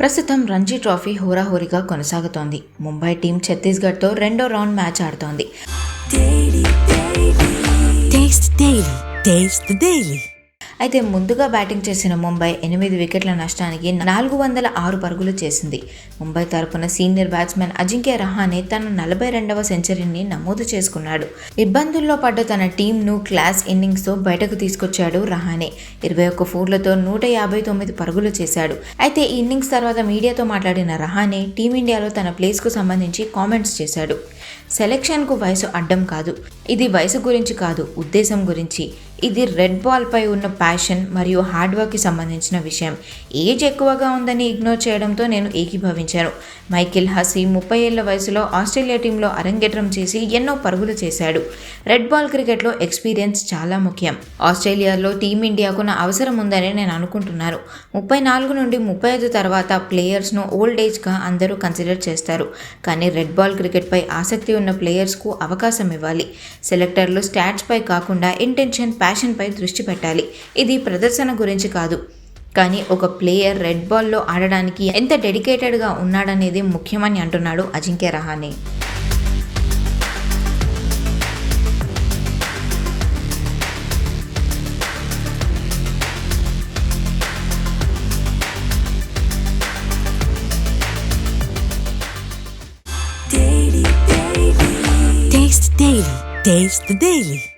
ప్రస్తుతం రంజీ ట్రోఫీ హోరాహోరీగా కొనసాగుతోంది. ముంబై టీం ఛత్తీస్గఢ్తో రెండో రౌండ్ మ్యాచ్ ఆడుతోంది. అయితే ముందుగా బ్యాటింగ్ చేసిన ముంబై ఎనిమిది వికెట్ల నష్టానికి నాలుగు వందల ఆరు పరుగులు చేసింది. ముంబై తరపున సీనియర్ బ్యాట్స్మెన్ అజింక్య రహానే తన నలభై రెండవ సెంచరీని నమోదు చేసుకున్నాడు. ఇబ్బందుల్లో పడ్డ తన టీంను క్లాస్ ఇన్నింగ్స్తో బయటకు తీసుకొచ్చాడు రహానే. ఇరవై ఒక్క ఫోర్లతో నూట యాభై తొమ్మిది పరుగులు చేశాడు. అయితే ఈ ఇన్నింగ్స్ తర్వాత మీడియాతో మాట్లాడిన రహానే టీమిండియాలో తన ప్లేస్కు సంబంధించి కామెంట్స్ చేశాడు. సెలెక్షన్కు వయసు అడ్డం కాదు. ఇది వయసు గురించి కాదు ఉద్దేశం గురించి. ఇది రెడ్ బాల్పై ఉన్న ప్యాషన్ మరియు హార్డ్ వర్క్కి సంబంధించిన విషయం. ఏజ్ ఎక్కువగా ఉందని ఇగ్నోర్ చేయడంతో నేను ఏకీభవించాను. మైకిల్ హసీ ముప్పై ఏళ్ళ వయసులో ఆస్ట్రేలియా టీంలో అరంగేట్రం చేసి ఎన్నో పరుగులు చేశాడు. రెడ్ బాల్ క్రికెట్లో ఎక్స్పీరియన్స్ చాలా ముఖ్యం. ఆస్ట్రేలియాలో టీమిండియాకు నా అవసరం ఉందని నేను అనుకుంటున్నాను ముప్పై నాలుగు నుండి ముప్పై ఐదు తర్వాత ప్లేయర్స్ను ఓల్డ్ ఏజ్గా అందరూ కన్సిడర్ చేస్తారు. కానీ రెడ్ బాల్ క్రికెట్పై ఆసక్తి ఉన్న ప్లేయర్స్కు అవకాశం ఇవ్వాలి. సెలెక్టర్లు స్టాట్స్పై కాకుండా ఇంటెన్షన్ ప్యాషన్పై దృష్టి పెట్టాలి. ఇది ప్రదర్శన గురించి కాదు కానీ ఒక ప్లేయర్ రెడ్ బాల్లో ఆడడానికి ఎంత డెడికేటెడ్గా ఉన్నాడనేది ముఖ్యమని అంటున్నాడు Ajinkya Rahane Taste Daily. Taste the Daily.